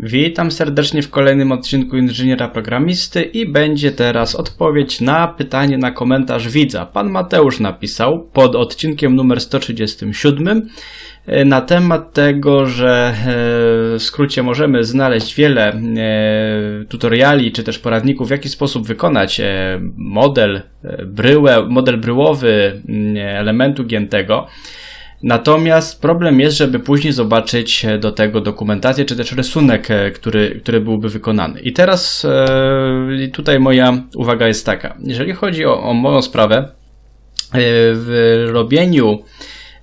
Witam serdecznie w kolejnym odcinku Inżyniera Programisty i będzie teraz odpowiedź na pytanie na komentarz widza. Pan Mateusz napisał pod odcinkiem numer 137 e, na temat tego, że e, w skrócie możemy znaleźć wiele e, tutoriali czy też poradników, w jaki sposób wykonać model bryłę, model bryłowy m, elementu giętego. Natomiast problem jest, żeby później zobaczyć e, do tego dokumentację, czy też rysunek, e, który, który byłby wykonany. I teraz e, tutaj moja uwaga jest taka. Jeżeli chodzi o, o moją sprawę, w robieniu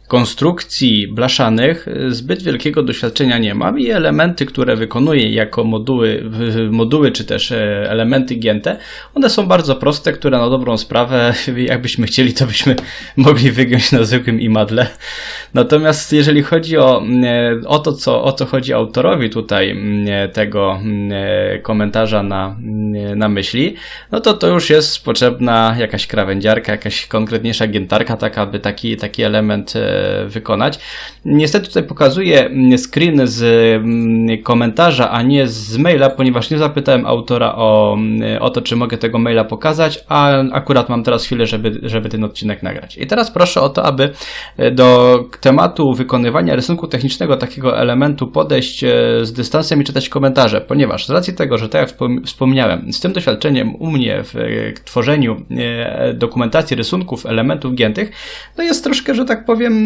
konstrukcji blaszanych e, zbyt wielkiego doświadczenia nie mam i elementy, które wykonuję jako moduły, moduły czy też e, elementy gięte, one są bardzo proste, które na dobrą sprawę, jakbyśmy chcieli, to byśmy mogli wygiąć na zwykłym imadle. Natomiast jeżeli chodzi o, e, o to, co, o co chodzi autorowi tutaj mm, tego e, komentarza na, na myśli, no to to już jest potrzebna jakaś krawędziarka, jakaś konkretniejsza giętarka, tak aby taki, taki element e, wykonać. Niestety tutaj pokazuję screen z mm, komentarza, a nie z maila, ponieważ nie zapytałem autora o, o to, czy mogę tego maila pokazać, a akurat mam teraz chwilę, żeby, żeby ten odcinek nagrać. I teraz proszę o to, aby e, do tematu wykonywania rysunku technicznego takiego elementu podejść e, z dystansem i czytać komentarze, ponieważ z racji tego, że tak jak wspom- wspomniałem, z tym doświadczeniem u mnie w e, tworzeniu dokumentacji rysunków elementów giętych, no jest troszkę, że tak powiem,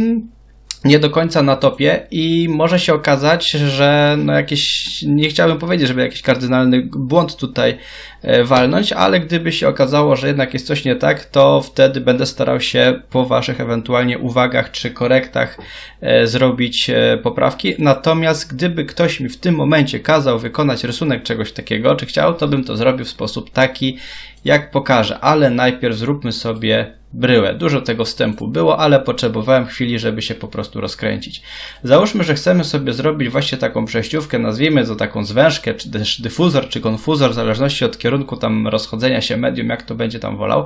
nie do końca na topie i może się okazać, że no jakiś, nie chciałbym powiedzieć, żeby jakiś kardynalny błąd tutaj e, walnąć, ale gdyby się okazało, że jednak jest coś nie tak, to wtedy będę starał się po waszych ewentualnie uwagach czy korektach e, zrobić e, poprawki. Natomiast gdyby ktoś mi w tym momencie kazał wykonać rysunek czegoś takiego, czy chciał, to bym to zrobił w sposób taki, jak pokażę, ale najpierw zróbmy sobie bryłę. Dużo tego wstępu było, ale potrzebowałem chwili, żeby się po prostu rozkręcić. Załóżmy, że chcemy sobie zrobić właśnie taką przejściówkę, nazwijmy to taką zwężkę, czy też dyfuzor, czy konfuzor, w zależności od kierunku tam rozchodzenia się medium, jak to będzie tam wolał.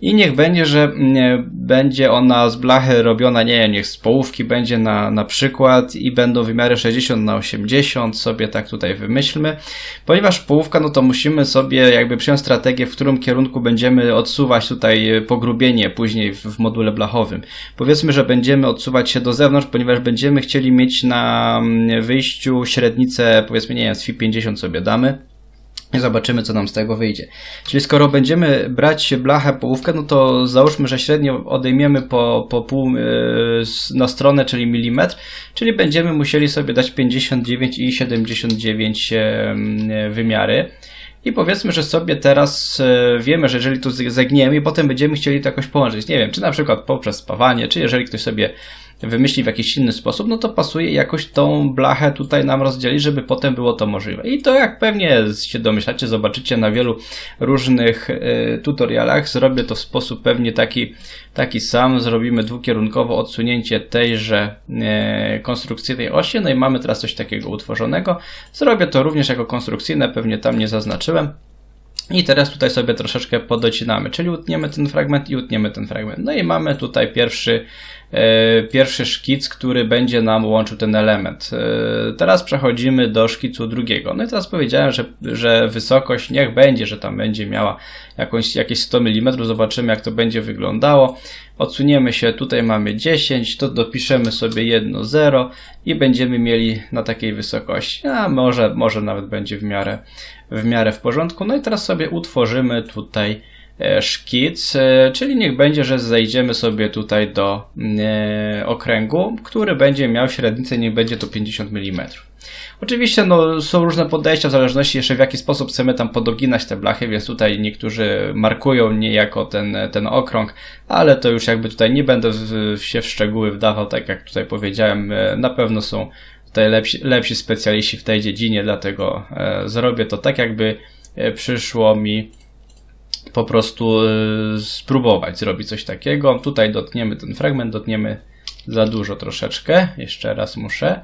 I niech będzie, że mm, będzie ona z blachy robiona, nie wiem, niech z połówki będzie na, na przykład i będą wymiary 60 na 80, sobie tak tutaj wymyślmy. Ponieważ połówka, no to musimy sobie jakby przyjąć strategię, w którym kierunku będziemy odsuwać tutaj e, pogrubienie później w, w module blachowym. Powiedzmy, że będziemy odsuwać się do zewnątrz, ponieważ będziemy chcieli mieć na mm, wyjściu średnicę, powiedzmy, nie wiem, z 50 sobie damy. I zobaczymy, co nam z tego wyjdzie. Czyli skoro będziemy brać blachę połówkę, no to załóżmy, że średnio odejmiemy po, po pół s- na stronę, czyli milimetr, czyli będziemy musieli sobie dać 59 i 79 yy, wymiary. I powiedzmy, że sobie teraz e, wiemy, że jeżeli tu zegniemy i potem będziemy chcieli to jakoś połączyć, nie wiem, czy na przykład poprzez spawanie, czy jeżeli ktoś sobie wymyśli w jakiś inny sposób, no to pasuje jakoś tą blachę tutaj nam rozdzielić, żeby potem było to możliwe. I to jak pewnie się domyślacie, zobaczycie na wielu różnych e, tutorialach, zrobię to w sposób pewnie taki, taki sam, zrobimy dwukierunkowo odsunięcie tejże e, konstrukcyjnej osi, no i mamy teraz coś takiego utworzonego. Zrobię to również jako konstrukcyjne, pewnie tam nie zaznaczyłem. I teraz tutaj sobie troszeczkę podocinamy, czyli utniemy ten fragment i utniemy ten fragment. No i mamy tutaj pierwszy, e, pierwszy szkic, który będzie nam łączył ten element. E, teraz przechodzimy do szkicu drugiego. No i teraz powiedziałem, że, że wysokość niech będzie, że tam będzie miała jakąś, jakieś 100 mm. Zobaczymy jak to będzie wyglądało. Odsuniemy się, tutaj mamy 10, to dopiszemy sobie jedno 0 i będziemy mieli na takiej wysokości. A może, może nawet będzie w miarę, w miarę w porządku. No i teraz sobie utworzymy tutaj e, szkic, e, czyli niech będzie, że zejdziemy sobie tutaj do e, okręgu, który będzie miał średnicę, niech będzie to 50 mm. Oczywiście no, są różne podejścia w zależności jeszcze w jaki sposób chcemy tam podoginać te blachy, więc tutaj niektórzy markują niejako ten, ten okrąg, ale to już jakby tutaj nie będę w, się w szczegóły wdawał, tak jak tutaj powiedziałem, na pewno są tutaj lepsi, lepsi specjaliści w tej dziedzinie, dlatego e, zrobię to tak jakby e, przyszło mi po prostu e, spróbować zrobić coś takiego. Tutaj dotniemy ten fragment, dotniemy za dużo troszeczkę, jeszcze raz muszę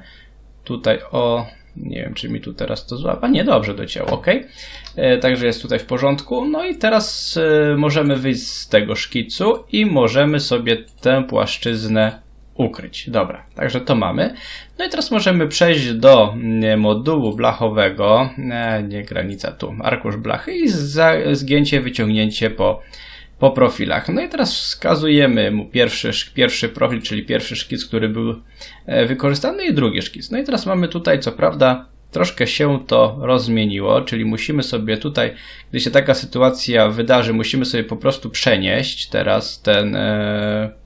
tutaj o. Nie wiem, czy mi tu teraz to złapa. Nie, dobrze docięło, ok. Także jest tutaj w porządku. No i teraz możemy wyjść z tego szkicu i możemy sobie tę płaszczyznę ukryć. Dobra, także to mamy. No i teraz możemy przejść do mm, modułu blachowego, nie, nie granica tu, arkusz blachy i zgięcie, wyciągnięcie po, po profilach. No i teraz wskazujemy mu pierwszy, pierwszy profil, czyli pierwszy szkic, który był e, wykorzystany i drugi szkic. No i teraz mamy tutaj, co prawda, troszkę się to rozmieniło, czyli musimy sobie tutaj, gdy się taka sytuacja wydarzy, musimy sobie po prostu przenieść teraz ten, e,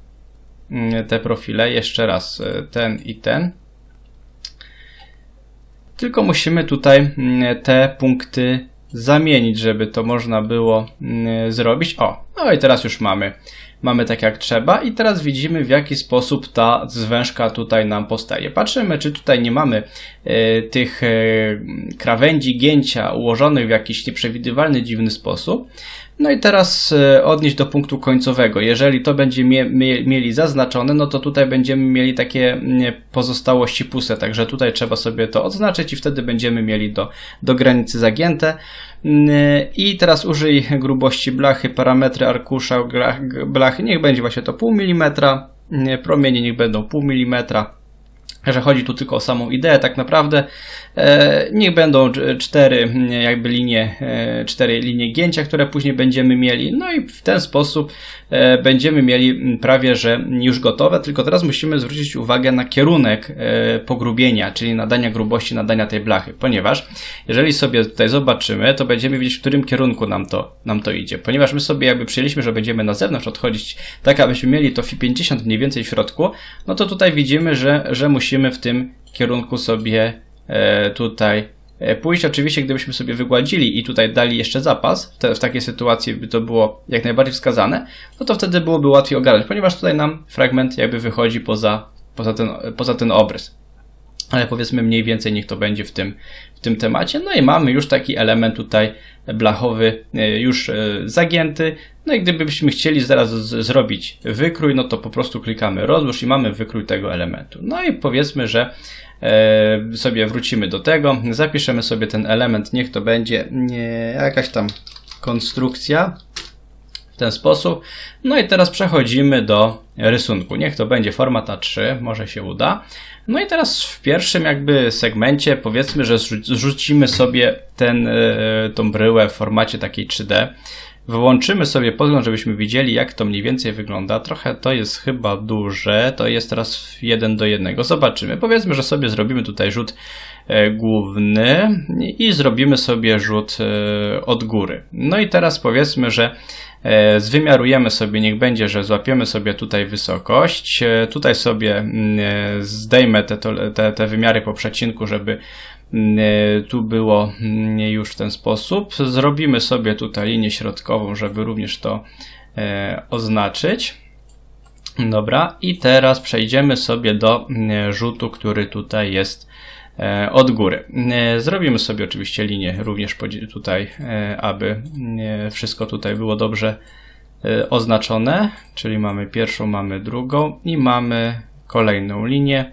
te profile, jeszcze raz e, ten i ten. Tylko musimy tutaj te punkty zamienić, żeby to można było zrobić. O, no i teraz już mamy mamy tak jak trzeba i teraz widzimy w jaki sposób ta zwężka tutaj nam powstaje. Patrzymy, czy tutaj nie mamy e, tych e, krawędzi gięcia ułożonych w jakiś nieprzewidywalny, dziwny sposób. No i teraz e, odnieść do punktu końcowego. Jeżeli to będzie mie mieli zaznaczone, no to tutaj będziemy mieli takie pozostałości puste, także tutaj trzeba sobie to odznaczyć i wtedy będziemy mieli do, do granicy zagięte. I teraz użyj grubości blachy, parametry arkusza blachy, niech będzie właśnie to pół milimetra, promienie niech będą pół milimetra że chodzi tu tylko o samą ideę, tak naprawdę e, niech będą cztery jakby linie, e, cztery linie gięcia, które później będziemy mieli, no i w ten sposób e, będziemy mieli prawie, że już gotowe, tylko teraz musimy zwrócić uwagę na kierunek pogrubienia, czyli nadania grubości, nadania tej blachy, ponieważ jeżeli sobie tutaj zobaczymy, to będziemy widzieć, w którym kierunku nam to, nam to idzie, ponieważ my sobie jakby przyjęliśmy, że będziemy na zewnątrz odchodzić, tak abyśmy mieli to 50 mniej więcej w środku, no to tutaj widzimy, że, że musimy musimy w tym kierunku sobie e, tutaj e, pójść. Oczywiście, gdybyśmy sobie wygładzili i tutaj dali jeszcze zapas, w, takiej sytuacji by to było jak najbardziej wskazane, no to wtedy byłoby łatwiej ogarnąć, ponieważ tutaj nam fragment jakby wychodzi poza, poza, ten, poza ten obrys. Ale powiedzmy mniej więcej niech to będzie w tym, w tym temacie. No i mamy już taki element tutaj blachowy e, już zagięty. No i gdybyśmy chcieli zaraz zrobić wykrój, no to po prostu klikamy rozłóż i mamy wykrój tego elementu. No i powiedzmy, że e, sobie wrócimy do tego, zapiszemy sobie ten element, niech to będzie nie, jakaś tam konstrukcja w ten sposób. No i teraz przechodzimy do rysunku. Niech to będzie format A3, może się uda. No i teraz w pierwszym jakby segmencie powiedzmy, że zrzucimy sobie ten, e, tą bryłę w formacie takiej 3D. Wyłączymy sobie podgląd, żebyśmy widzieli, jak to mniej więcej wygląda. Trochę to jest chyba duże, to jest teraz 1 do 1. Zobaczymy. Powiedzmy, że sobie zrobimy tutaj rzut główny i zrobimy sobie rzut e, od góry. No i teraz powiedzmy, że e, zwymiarujemy sobie, niech będzie, że złapiemy sobie tutaj wysokość. Tutaj sobie mm, zdejmę te, te, te wymiary po przecinku, żeby E, tu było mm, już w ten sposób. Zrobimy sobie tutaj linię środkową, żeby również to e, oznaczyć. Dobra, i teraz przejdziemy sobie do mm, rzutu, który tutaj jest e, od góry. Zrobimy sobie oczywiście linię również tutaj, aby wszystko tutaj było dobrze oznaczone, czyli mamy pierwszą, mamy drugą i mamy kolejną linię.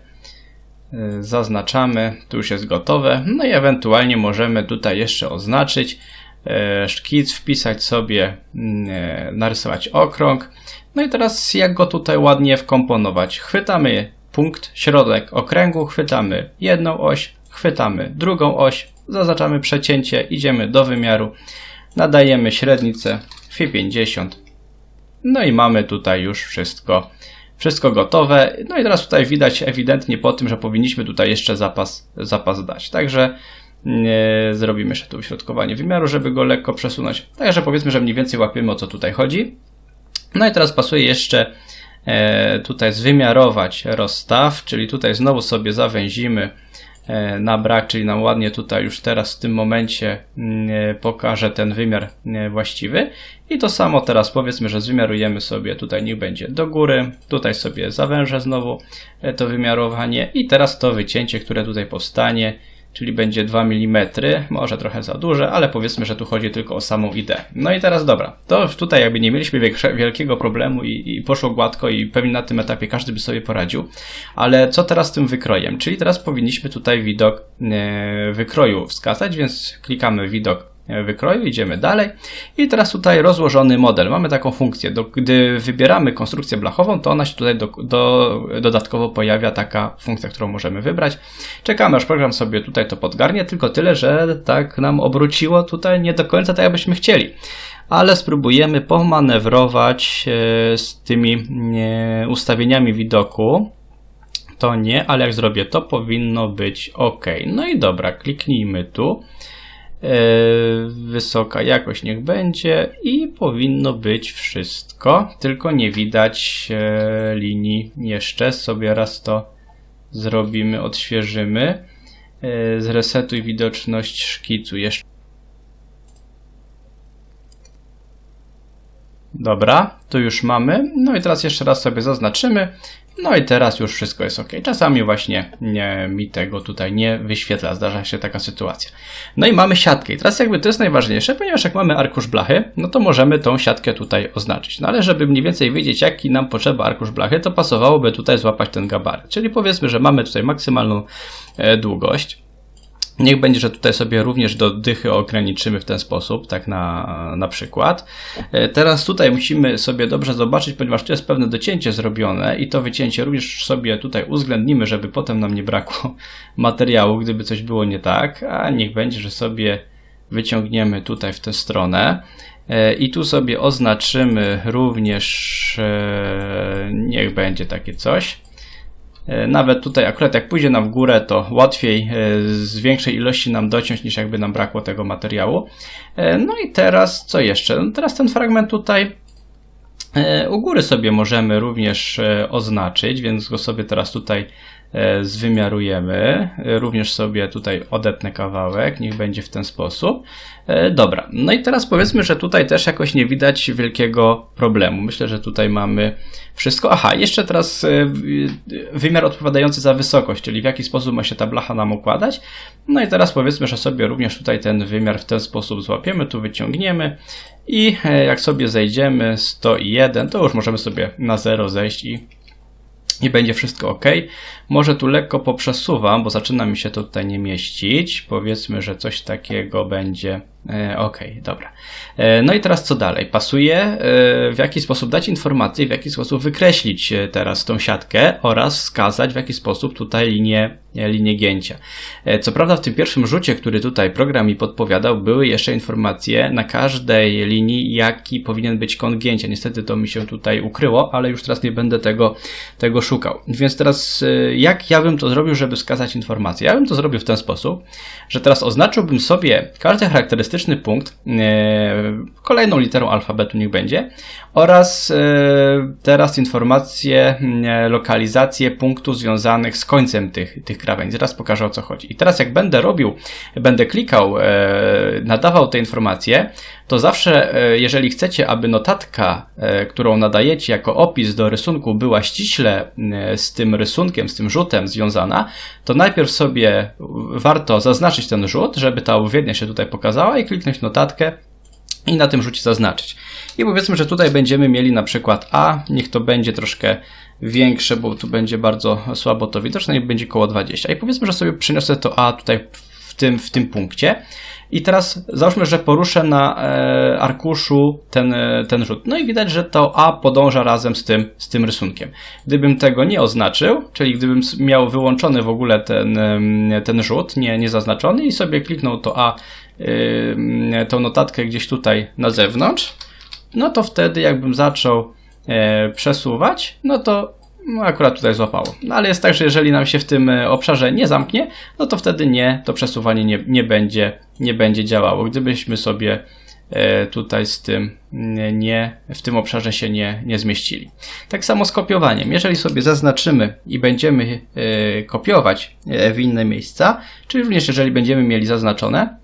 Zaznaczamy, tu już jest gotowe, no i ewentualnie możemy tutaj jeszcze oznaczyć szkic, wpisać sobie, y, narysować okrąg. No i teraz jak go tutaj ładnie wkomponować. Chwytamy punkt, środek okręgu, chwytamy jedną oś, chwytamy drugą oś, zaznaczamy przecięcie, idziemy do wymiaru, nadajemy średnicę Fi 50. No i mamy tutaj już wszystko wszystko gotowe. No i teraz tutaj widać ewidentnie po tym, że powinniśmy tutaj jeszcze zapas, zapas dać. Także nie, zrobimy jeszcze tu środkowanie wymiaru, żeby go lekko przesunąć. Także powiedzmy, że mniej więcej łapiemy o co tutaj chodzi. No i teraz pasuje jeszcze e, tutaj zwymiarować rozstaw, czyli tutaj znowu sobie zawęzimy E, na brak, czyli nam ładnie tutaj już teraz w tym momencie mm, e, pokaże ten wymiar e, właściwy. I to samo teraz powiedzmy, że zwymiarujemy sobie tutaj niech będzie do góry, tutaj sobie zawężę znowu to wymiarowanie i teraz to wycięcie, które tutaj powstanie czyli będzie 2 mm, może trochę za duże, ale powiedzmy, że tu chodzi tylko o samą ideę. No i teraz dobra, to tutaj jakby nie mieliśmy wielkiego problemu i, i poszło gładko i pewnie na tym etapie każdy by sobie poradził, ale co teraz z tym wykrojem? Czyli teraz powinniśmy tutaj widok e, wykroju wskazać, więc klikamy widok wykroju, idziemy dalej. I teraz tutaj rozłożony model. Mamy taką funkcję. Do, gdy wybieramy konstrukcję blachową, to ona się tutaj do, do, dodatkowo pojawia taka funkcja, którą możemy wybrać. Czekamy, aż program sobie tutaj to podgarnie, tylko tyle, że tak nam obróciło tutaj nie do końca tak, jakbyśmy chcieli ale spróbujemy pomanewrować e, z tymi ustawieniami widoku. To nie, ale jak zrobię to, powinno być ok. No i dobra, kliknijmy tu. E, wysoka jakość niech będzie i powinno być wszystko, tylko nie widać e, linii jeszcze. Sobie raz to zrobimy, odświeżymy. Zresetuj widoczność szkicu jeszcze. Dobra, tu już mamy. No i teraz jeszcze raz sobie zaznaczymy. No i teraz już wszystko jest ok. Czasami właśnie nie, mi tego tutaj nie wyświetla, zdarza się taka sytuacja. No i mamy siatkę. I teraz jakby to jest najważniejsze, ponieważ jak mamy arkusz blachy, no to możemy tą siatkę tutaj oznaczyć. No ale żeby mniej więcej wiedzieć, jaki nam potrzeba arkusz blachy, to pasowałoby tutaj złapać ten gabaryt. Czyli powiedzmy, że mamy tutaj maksymalną e, długość. Niech będzie, że tutaj sobie również do dychy ograniczymy w ten sposób, tak na, na przykład. E, teraz tutaj musimy sobie dobrze zobaczyć, ponieważ tu jest pewne docięcie zrobione i to wycięcie również sobie tutaj uwzględnimy, żeby potem nam nie brakło materiału, gdyby coś było nie tak, a niech będzie, że sobie wyciągniemy tutaj w tę stronę. E, I tu sobie oznaczymy również, e, niech będzie takie coś. E, nawet tutaj akurat jak pójdzie nam w górę, to łatwiej e, z większej ilości nam dociąć, niż jakby nam brakło tego materiału. E, no i teraz co jeszcze? No teraz ten fragment tutaj u góry sobie możemy również oznaczyć, więc go sobie teraz tutaj zwymiarujemy. Również sobie tutaj odetnę kawałek, niech będzie w ten sposób. E, dobra, no i teraz powiedzmy, że tutaj też jakoś nie widać wielkiego problemu. Myślę, że tutaj mamy wszystko. Aha, jeszcze teraz e, wymiar odpowiadający za wysokość, czyli w jaki sposób ma się ta blacha nam układać. No i teraz powiedzmy, że sobie również tutaj ten wymiar w ten sposób złapiemy, tu wyciągniemy i e, jak sobie zejdziemy 101, to już możemy sobie na 0 zejść i i będzie wszystko ok. Może tu lekko poprzesuwam, bo zaczyna mi się to tutaj nie mieścić. Powiedzmy, że coś takiego będzie okej, okay, dobra. E, no i teraz co dalej? Pasuje e, w jaki sposób dać informację, w jaki sposób wykreślić teraz tą siatkę oraz wskazać w jaki sposób tutaj linię, linię gięcia. Co prawda w tym pierwszym rzucie, który tutaj program mi podpowiadał, były jeszcze informacje na każdej linii, jaki powinien być kąt gięcia. Niestety to mi się tutaj ukryło, ale już teraz nie będę tego, tego szukał. Więc teraz jak ja bym to zrobił, żeby wskazać informację? Ja bym to zrobił w ten sposób, że teraz oznaczyłbym sobie każde charakterystyczne punkt, e, kolejną literą alfabetu niech będzie, oraz e, teraz informacje, e, lokalizacje punktów związanych z końcem tych, tych krawędzi. Zaraz pokażę o co chodzi. I teraz jak będę robił, będę klikał, nadawał te informacje, to zawsze, jeżeli chcecie, aby notatka, którą nadajecie jako opis do rysunku była ściśle z tym rysunkiem, z tym rzutem związana, to najpierw sobie warto zaznaczyć ten rzut, żeby ta odpowiednia się tutaj pokazała i kliknąć notatkę i na tym rzucie zaznaczyć. I powiedzmy, że tutaj będziemy mieli na przykład A, niech to będzie troszkę większe, bo tu będzie bardzo słabo to widoczne, niech będzie około 20. I powiedzmy, że sobie przyniosę to A tutaj w tym, w tym punkcie. I teraz załóżmy, że poruszę na e, arkuszu ten, e, ten rzut. No i widać, że to A podąża razem z tym, z tym rysunkiem. Gdybym tego nie oznaczył, czyli gdybym miał wyłączony w ogóle ten, ten rzut, nie, nie zaznaczony i sobie kliknął to A, tą notatkę gdzieś tutaj na zewnątrz, no to wtedy jakbym zaczął e, przesuwać, no to no akurat tutaj złapało. No ale jest tak, że jeżeli nam się w tym e, obszarze nie zamknie, no to wtedy nie, to przesuwanie nie, nie, będzie, nie będzie działało. Gdybyśmy sobie e, tutaj z tym nie, w tym obszarze się nie, nie zmieścili. Tak samo z kopiowaniem. Jeżeli sobie zaznaczymy i będziemy e, kopiować w inne miejsca, czyli również jeżeli będziemy mieli zaznaczone,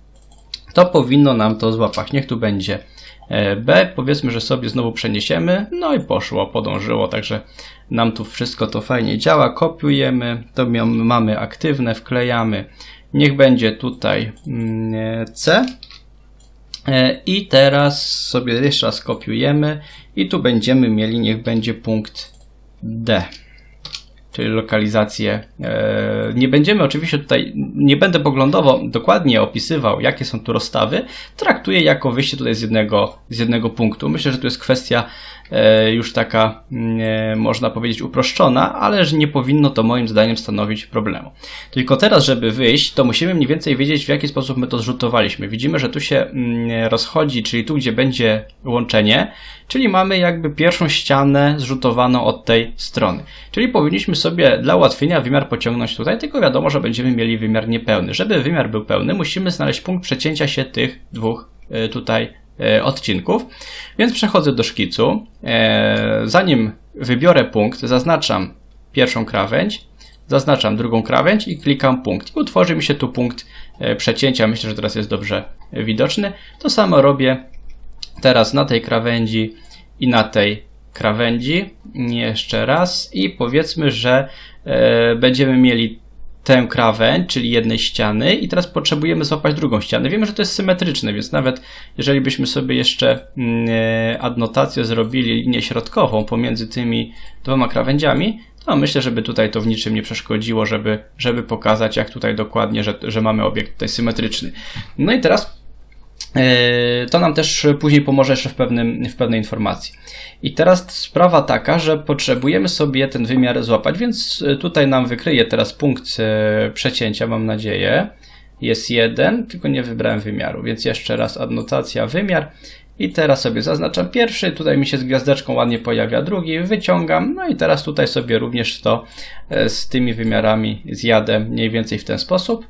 to powinno nam to złapać. Niech tu będzie B, powiedzmy, że sobie znowu przeniesiemy, no i poszło, podążyło, także nam tu wszystko to fajnie działa, kopiujemy, to mamy aktywne, wklejamy, niech będzie tutaj mm, C. E, i teraz sobie jeszcze raz kopiujemy i tu będziemy mieli, niech będzie punkt D. czyli lokalizację. E, nie będziemy oczywiście tutaj, nie będę poglądowo dokładnie opisywał, jakie są tu rozstawy. Traktuję jako wyjście tutaj z jednego, z jednego punktu. Myślę, że to jest kwestia już taka, mm, można powiedzieć, uproszczona, ale że nie powinno to moim zdaniem stanowić problemu. Tylko teraz, żeby wyjść, to musimy mniej więcej wiedzieć, w jaki sposób my to zrzutowaliśmy. Widzimy, że tu się mm, rozchodzi, czyli tu, gdzie będzie łączenie, czyli mamy jakby pierwszą ścianę zrzutowaną od tej strony. Czyli powinniśmy sobie dla ułatwienia wymiar pociągnąć tutaj, tylko wiadomo, że będziemy mieli wymiar niepełny. Żeby wymiar był pełny, musimy znaleźć punkt przecięcia się tych dwóch e, tutaj e, odcinków. Więc przechodzę do szkicu. E, zanim wybiorę punkt, zaznaczam pierwszą krawędź, zaznaczam drugą krawędź i klikam punkt. I utworzy mi się tu punkt przecięcia. Myślę, że teraz jest dobrze widoczny. To samo robię teraz na tej krawędzi i na tej krawędzi. Jeszcze raz i powiedzmy, że e, będziemy mieli tę krawędź, czyli jednej ściany i teraz potrzebujemy złapać drugą ścianę. Wiemy, że to jest symetryczne, więc nawet jeżeli byśmy sobie jeszcze mm, e, adnotację zrobili linię środkową pomiędzy tymi dwoma krawędziami, to myślę, żeby tutaj to w niczym nie przeszkodziło, żeby, żeby pokazać, jak tutaj dokładnie, że, że mamy obiekt tutaj symetryczny. No i teraz to nam też później pomoże jeszcze w, pewnym, w pewnej informacji. I teraz sprawa taka, że potrzebujemy sobie ten wymiar złapać, więc tutaj nam wykryje teraz punkt e, przecięcia, mam nadzieję. Jest jeden, tylko nie wybrałem wymiaru, więc jeszcze raz adnotacja, wymiar. I teraz sobie zaznaczam pierwszy, tutaj mi się z gwiazdeczką ładnie pojawia drugi, wyciągam, no i teraz tutaj sobie również to e, z tymi wymiarami zjadę mniej więcej w ten sposób,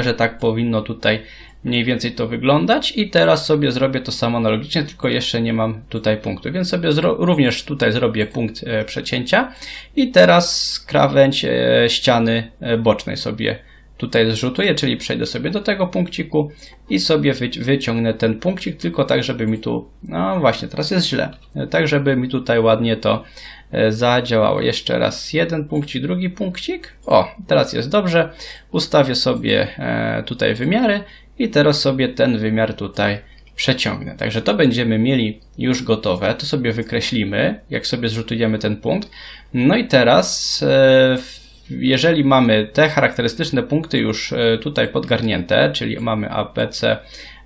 że tak powinno tutaj mniej więcej to wyglądać. I teraz sobie zrobię to samo analogicznie, tylko jeszcze nie mam tutaj punktu, więc sobie również tutaj zrobię punkt e, przecięcia. I teraz krawędź e, ściany e, bocznej sobie tutaj zrzutuję, czyli przejdę sobie do tego punkciku i sobie wyciągnę ten punkcik, tylko tak, żeby mi tu, no właśnie, teraz jest źle, tak, żeby mi tutaj ładnie to zadziałało. Jeszcze raz jeden punkcik, drugi punkcik. O, teraz jest dobrze. Ustawię sobie tutaj wymiary i teraz sobie ten wymiar tutaj przeciągnę. Także to będziemy mieli już gotowe. To sobie wykreślimy, jak sobie zrzutujemy ten punkt. No i teraz, e, jeżeli mamy te charakterystyczne punkty już e, tutaj podgarnięte, czyli mamy ABC,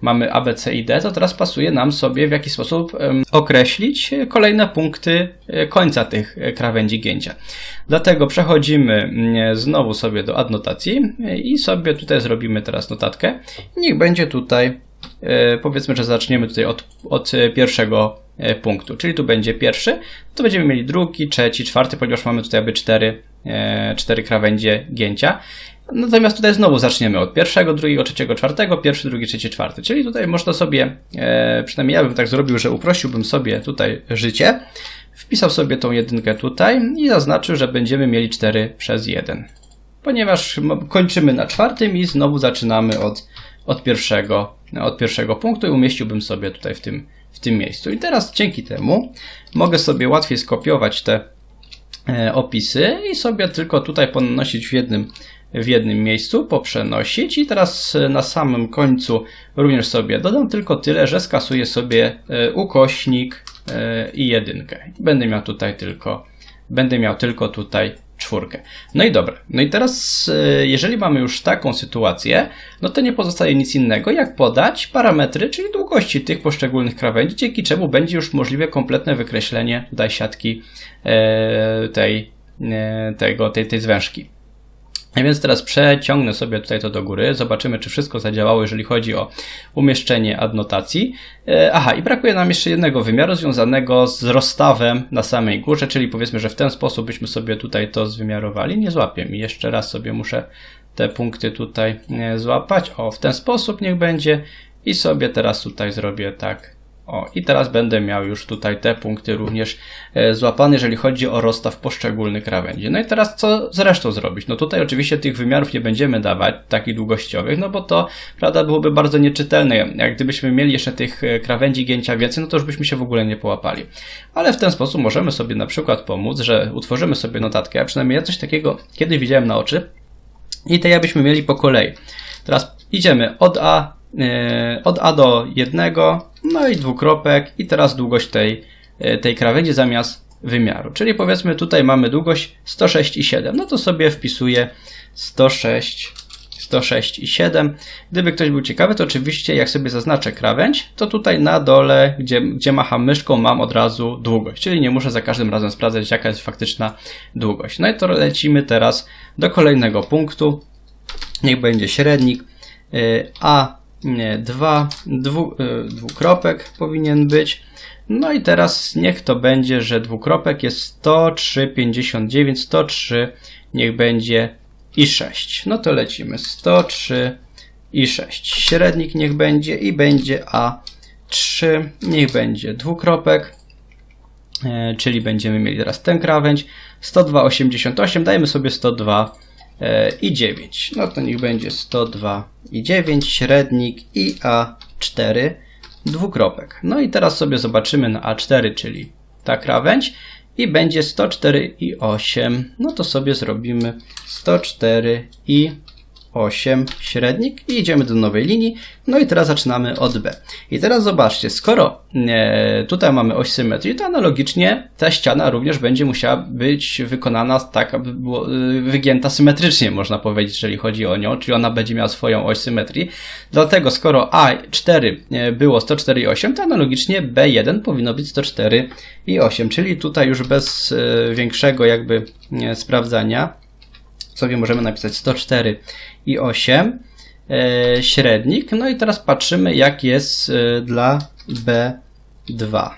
mamy ABC i D, to teraz pasuje nam sobie w jaki sposób określić kolejne punkty e, końca tych krawędzi gięcia. Dlatego przechodzimy mm, znowu sobie do adnotacji i sobie tutaj zrobimy teraz notatkę. Niech będzie tutaj, e, powiedzmy, że zaczniemy tutaj od, od pierwszego e, punktu, czyli tu będzie pierwszy, to będziemy mieli drugi, trzeci, czwarty, ponieważ mamy tutaj aby cztery, cztery krawędzie gięcia. Natomiast tutaj znowu zaczniemy od pierwszego, drugiego, trzeciego, czwartego, pierwszy, drugi, trzeci, czwarty. Czyli tutaj można sobie, e, przynajmniej ja bym tak zrobił, że uprościłbym sobie tutaj życie, wpisał sobie tą jedynkę tutaj i zaznaczył, że będziemy mieli 4 przez 1. Ponieważ kończymy na czwartym i znowu zaczynamy od, od, pierwszego, od pierwszego punktu i umieściłbym sobie tutaj w tym, w tym miejscu. I teraz dzięki temu mogę sobie łatwiej skopiować te e, opisy i sobie tylko tutaj ponosić w jednym w jednym miejscu, poprzenosić i teraz e, na samym końcu również sobie dodam tylko tyle, że skasuję sobie e, ukośnik e, i jedynkę. Będę miał tutaj tylko, będę miał tylko tutaj czwórkę. No i dobra. No i teraz, jeżeli mamy już taką sytuację, no to nie pozostaje nic innego, jak podać parametry, czyli długości tych poszczególnych krawędzi, dzięki czemu będzie już możliwe kompletne wykreślenie tutaj siatki tej, tego, tej, tej zwężki. A więc teraz przeciągnę sobie tutaj to do góry, zobaczymy czy wszystko zadziałało, jeżeli chodzi o umieszczenie adnotacji. E, aha, i brakuje nam jeszcze jednego wymiaru związanego z rozstawem na samej górze, czyli powiedzmy, że w ten sposób byśmy sobie tutaj to zwymiarowali. Nie złapię mi, jeszcze raz sobie muszę te punkty tutaj e, złapać. O, w ten sposób niech będzie i sobie teraz tutaj zrobię tak o, i teraz będę miał już tutaj te punkty również e, złapane, jeżeli chodzi o rozstaw poszczególnych krawędzi. No i teraz co z resztą zrobić? No tutaj oczywiście tych wymiarów nie będziemy dawać, takich długościowych, no bo to, prawda, byłoby bardzo nieczytelne. Jak gdybyśmy mieli jeszcze tych e, krawędzi gięcia więcej, no to już byśmy się w ogóle nie połapali. Ale w ten sposób możemy sobie na przykład pomóc, że utworzymy sobie notatkę, a przynajmniej ja coś takiego kiedyś widziałem na oczy i te jakbyśmy mieli po kolei. Teraz idziemy od A, yy, od A do jednego, no i dwukropek i teraz długość tej, e, tej krawędzi zamiast wymiaru. Czyli powiedzmy tutaj mamy długość 106,7. No to sobie wpisuję 106 106 i 7. Gdyby ktoś był ciekawy, to oczywiście jak sobie zaznaczę krawędź, to tutaj na dole, gdzie, gdzie macham myszką, mam od razu długość, czyli nie muszę za każdym razem sprawdzać, jaka jest faktyczna długość. No i to lecimy teraz do kolejnego punktu. Niech będzie średnik y, A2, dwu, y, dwukropek powinien być. No i teraz niech to będzie, że dwukropek jest 103,59, 103 niech będzie i 6. No to lecimy 103 i 6. Średnik niech będzie i będzie A3, niech będzie dwukropek, e, czyli będziemy mieli teraz tę krawędź. 102,88, dajmy sobie 102 e, i 9. No to niech będzie 102 i 9, średnik i A4, dwukropek. No i teraz sobie zobaczymy na A4, czyli ta krawędź i będzie 104 i 8. No to sobie zrobimy 104 i 8 średnik i idziemy do nowej linii. No i teraz zaczynamy od B. I teraz zobaczcie, skoro e, tutaj mamy oś symetrii, to analogicznie ta ściana również będzie musiała być wykonana tak, aby było e, wygięta symetrycznie, można powiedzieć, jeżeli chodzi o nią, czyli ona będzie miała swoją oś symetrii. Dlatego skoro A4 e, było 104 i 8, to analogicznie B1 powinno być 104 i 8, czyli tutaj już bez e, większego jakby e, sprawdzania sobie możemy napisać 104 i 8 e, średnik. No i teraz patrzymy jak jest e, dla B2.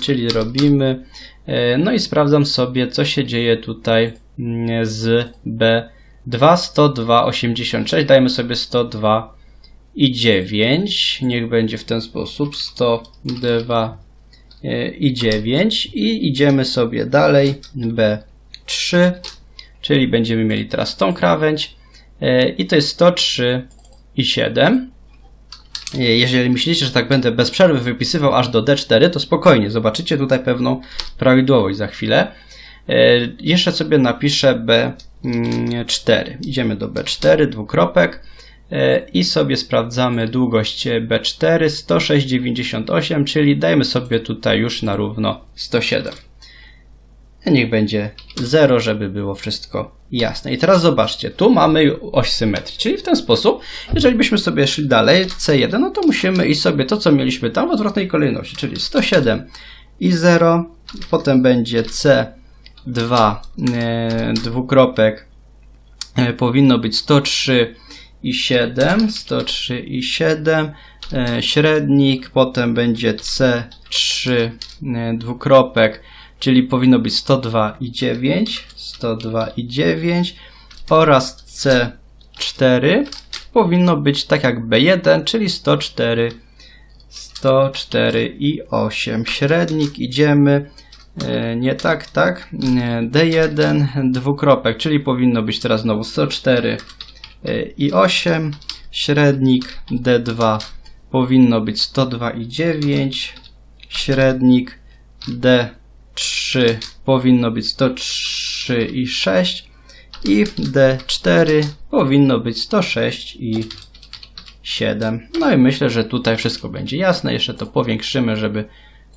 Czyli robimy, e, no i sprawdzam sobie co się dzieje tutaj mm, z B2 102,86. Dajmy sobie 102 i 9. Niech będzie w ten sposób 102 i 9 i idziemy sobie dalej B3 czyli będziemy mieli teraz tą krawędź e, i to jest 103 i 7. E, jeżeli myślicie, że tak będę bez przerwy wypisywał aż do D4, to spokojnie, zobaczycie tutaj pewną prawidłowość za chwilę. E, jeszcze sobie napiszę B4. Idziemy do B4, dwukropek i sobie sprawdzamy długość B4 106,98, czyli dajmy sobie tutaj już na równo 107 niech będzie 0, żeby było wszystko jasne. I teraz zobaczcie, tu mamy oś symetrii, czyli w ten sposób, jeżeli byśmy sobie szli dalej, C1, no to musimy iść sobie to, co mieliśmy tam w odwrotnej kolejności, czyli 107 i 0, potem będzie C2, e, dwukropek, e, powinno być 103 i 7, 103 i 7, e, średnik, potem będzie C3, e, dwukropek, czyli powinno być 102 i 9, 102 i 9 oraz C4 powinno być tak jak B1, czyli 104, 104 i 8. Średnik idziemy, e, nie tak, tak, D1, dwukropek, czyli powinno być teraz znowu 104 e, i 8. Średnik D2 powinno być 102 i 9. Średnik D 3 powinno być 103 i 6 i D4 powinno być 106 i 7. No i myślę, że tutaj wszystko będzie jasne. Jeszcze to powiększymy, żeby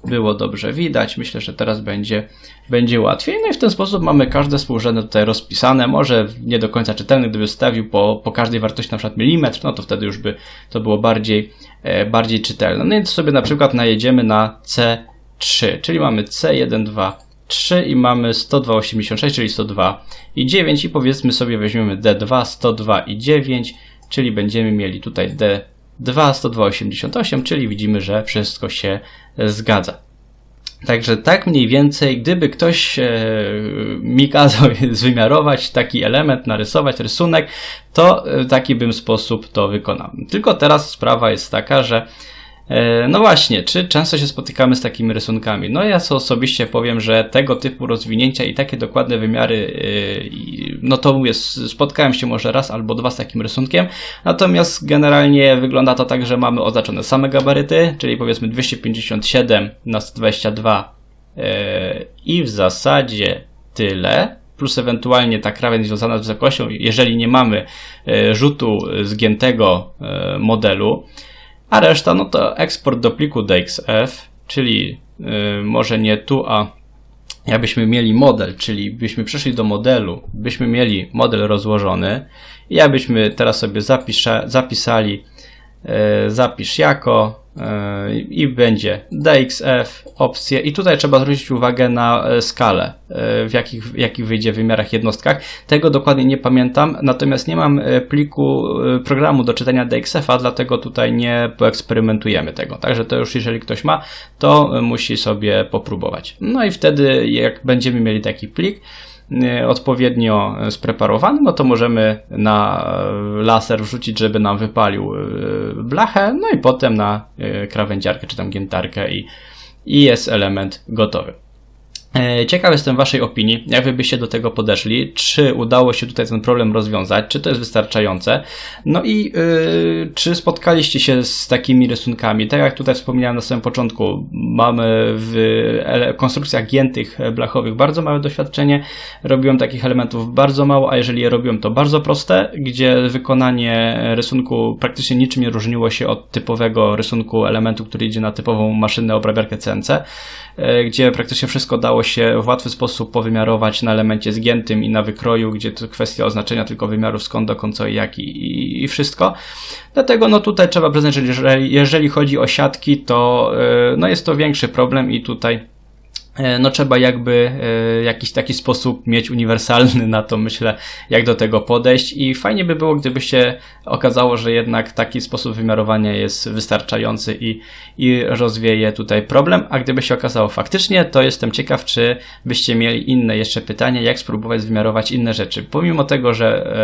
było dobrze widać. Myślę, że teraz będzie, będzie łatwiej. No i w ten sposób mamy każde współrzędne tutaj rozpisane. Może nie do końca czytelny, gdyby stawił po, po każdej wartości na przykład milimetr, no to wtedy już by to było bardziej, e, bardziej czytelne. No i sobie na przykład najedziemy na C 3, czyli mamy C1, 2, 3 i mamy 102,86, czyli 102 i 9 i powiedzmy sobie weźmiemy D2, 102 i 9, czyli będziemy mieli tutaj D2, 102,88, czyli widzimy, że wszystko się zgadza. Także tak mniej więcej, gdyby ktoś e, mi kazał zwymiarować taki element, narysować rysunek, to w taki bym sposób to wykonał. Tylko teraz sprawa jest taka, że E, no właśnie, czy często się spotykamy z takimi rysunkami? No ja osobiście powiem, że tego typu rozwinięcia i takie dokładne wymiary, e, no to mówię, spotkałem się może raz albo dwa z takim rysunkiem, natomiast generalnie wygląda to tak, że mamy oznaczone same gabaryty, czyli powiedzmy 257 na 122 e, i w zasadzie tyle, plus ewentualnie ta krawędź związana z wysokością, jeżeli nie mamy rzutu zgiętego modelu, a reszta no to eksport do pliku DXF, czyli yy, może nie tu, a jakbyśmy mieli model, czyli byśmy przeszli do modelu, byśmy mieli model rozłożony i jakbyśmy teraz sobie zapisze, zapisali e, zapisz jako i będzie DXF, opcje i tutaj trzeba zwrócić uwagę na e, skalę, e, w jakich, w jakich wyjdzie wymiarach jednostkach. Tego dokładnie nie pamiętam, natomiast nie mam e, pliku programu do czytania DXF-a, dlatego tutaj nie poeksperymentujemy tego. Także to już jeżeli ktoś ma, to musi sobie popróbować. No i wtedy jak będziemy mieli taki plik, odpowiednio spreparowany, no to możemy na e, laser wrzucić, żeby nam wypalił e, blachę, no i potem na e, krawędziarkę czy tam giętarkę i, i jest element gotowy. E, Ciekaw jestem Waszej opinii, jak Wy byście do tego podeszli, czy udało się tutaj ten problem rozwiązać, czy to jest wystarczające, no i yy, czy spotkaliście się z takimi rysunkami. Tak jak tutaj wspomniałem na samym początku, mamy w konstrukcjach giętych e, blachowych bardzo małe doświadczenie, robiłem takich elementów bardzo mało, a jeżeli je robiłem to bardzo proste, gdzie wykonanie rysunku praktycznie niczym nie różniło się od typowego rysunku elementu, który idzie na typową maszynę obrabiarkę CNC, e, gdzie praktycznie wszystko dało się w łatwy sposób powymiarować na elemencie zgiętym i na wykroju, gdzie to kwestia oznaczenia tylko wymiarów skąd, dokąd, co i jak i, i, i wszystko. Dlatego no tutaj trzeba przyznać, że jeżeli, jeżeli chodzi o siatki, to e, no jest to większy problem i tutaj no trzeba jakby e, jakiś taki sposób mieć uniwersalny na to, myślę, jak do tego podejść i fajnie by było, gdyby się okazało, że jednak taki sposób wymiarowania jest wystarczający i, i rozwieje tutaj problem, a gdyby się okazało faktycznie, to jestem ciekaw, czy byście mieli inne jeszcze pytania, jak spróbować wymiarować inne rzeczy. Pomimo tego, że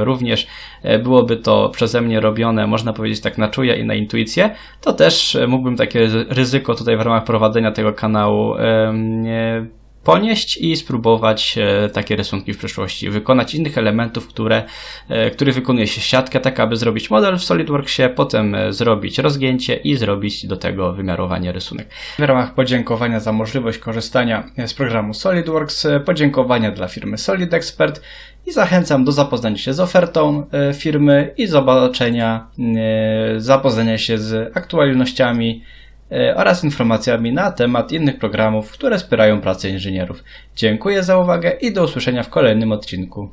e, również e, byłoby to przeze mnie robione, można powiedzieć tak na czuje i na intuicję, to też e, mógłbym takie ryzyko tutaj w ramach prowadzenia tego kanału ponieść i spróbować e, takie rysunki w przyszłości. Wykonać innych elementów, które, e, które wykonuje się siatkę, tak aby zrobić model w SolidWorksie, potem e, zrobić rozgięcie i zrobić do tego wymiarowanie rysunek. W ramach podziękowania za możliwość korzystania z programu SolidWorks, podziękowania dla firmy Solid Expert i zachęcam do zapoznania się z ofertą firmy i zobaczenia, zapoznania się z aktualnościami oraz informacjami na temat innych programów, które wspierają pracę inżynierów. Dziękuję za uwagę i do usłyszenia w kolejnym odcinku.